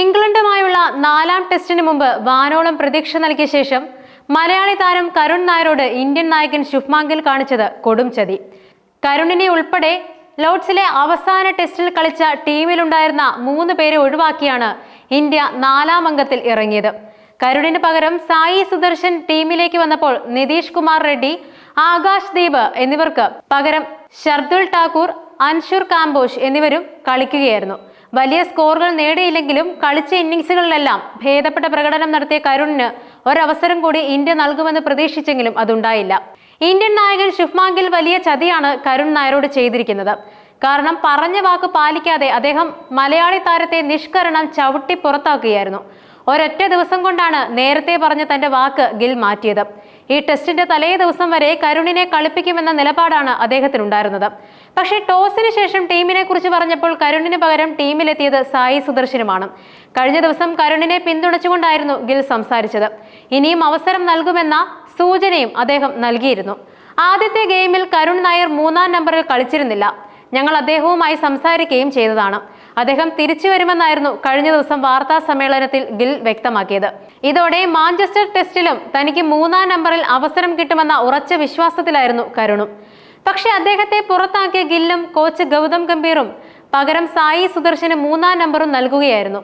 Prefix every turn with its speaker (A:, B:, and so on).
A: ഇംഗ്ലണ്ടുമായുള്ള നാലാം ടെസ്റ്റിന് മുമ്പ് വാനോളം പ്രതീക്ഷ നൽകിയ ശേഷം മലയാളി താരം കരുൺ നായരോട് ഇന്ത്യൻ നായകൻ ശുഭ്മാങ്കിൽ കാണിച്ചത് കൊടും ചതി. കരുണിനെ ഉൾപ്പെടെ ലോഡ്സിലെ അവസാന ടെസ്റ്റിൽ കളിച്ച ടീമിലുണ്ടായിരുന്ന മൂന്ന് പേരെ ഒഴിവാക്കിയാണ് ഇന്ത്യ നാലാം അംഗത്തിൽ ഇറങ്ങിയത്. കരുണിന് പകരം സായി സുദർശൻ ടീമിലേക്ക് വന്നപ്പോൾ നിതീഷ് കുമാർ റെഡ്ഡി ആകാശ് ദീപ് എന്നിവർക്ക് പകരം ഷർദുൽ ഠാക്കൂർ അൻഷുർ കാംബോഷ് എന്നിവരും കളിക്കുകയായിരുന്നു. വലിയ സ്കോറുകൾ നേടിയില്ലെങ്കിലും കളിച്ച ഇന്നിങ്സുകളിലെല്ലാം ഭേദപ്പെട്ട പ്രകടനം നടത്തിയ കരുണിന് ഒരവസരം കൂടി ഇന്ത്യ നൽകുമെന്ന് പ്രതീക്ഷിച്ചെങ്കിലും അതുണ്ടായില്ല. ഇന്ത്യൻ നായകൻ ഷുഫ്മാങ്കിൽ വലിയ ചതിയാണ് കരുൺ നായരോട് ചെയ്തിരിക്കുന്നത്. കാരണം പറഞ്ഞ വാക്ക് പാലിക്കാതെ അദ്ദേഹം മലയാളി താരത്തെ നിഷ്കരണം ചവിട്ടി പുറത്താക്കുകയായിരുന്നു. ഒരൊറ്റ ദിവസം കൊണ്ടാണ് നേരത്തെ പറഞ്ഞ തന്റെ വാക്ക് ഗിൽ മാറ്റിയത്. ഈ ടെസ്റ്റിന്റെ തലേ ദിവസം വരെ കരുണിനെ കളിപ്പിക്കുമെന്ന നിലപാടാണ് അദ്ദേഹത്തിനുണ്ടായിരുന്നത്. പക്ഷേ ടോസിന് ശേഷം ടീമിനെ കുറിച്ച് പറഞ്ഞപ്പോൾ കരുണിന് പകരം ടീമിലെത്തിയത് സായി സുദർശനുമാണ്. കഴിഞ്ഞ ദിവസം കരുണിനെ പിന്തുണച്ചുകൊണ്ടായിരുന്നു ഗിൽ സംസാരിച്ചത്. ഇനിയും അവസരം നൽകുമെന്ന സൂചനയും അദ്ദേഹം നൽകിയിരുന്നു. ആദ്യത്തെ ഗെയിമിൽ കരുൺ നായർ മൂന്നാം നമ്പറിൽ കളിച്ചിരുന്നില്ല. ഞങ്ങൾ അദ്ദേഹവുമായി സംസാരിക്കുകയും ചെയ്തതാണ്. അദ്ദേഹം തിരിച്ചു വരുമെന്നായിരുന്നു കഴിഞ്ഞ ദിവസം വാർത്താ സമ്മേളനത്തിൽ ഗിൽ വ്യക്തമാക്കിയത്. ഇതോടെ മാഞ്ചസ്റ്റർ ടെസ്റ്റിലും തനിക്ക് മൂന്നാം നമ്പറിൽ അവസരം കിട്ടുമെന്ന ഉറച്ച വിശ്വാസത്തിലായിരുന്നു കരുണും. പക്ഷേ അദ്ദേഹത്തെ പുറത്താക്കിയ ഗില്ലും കോച്ച് ഗൗതം ഗംഭീറും പകരം സായി സുദർശന് മൂന്നാം നമ്പറും നൽകുകയായിരുന്നു.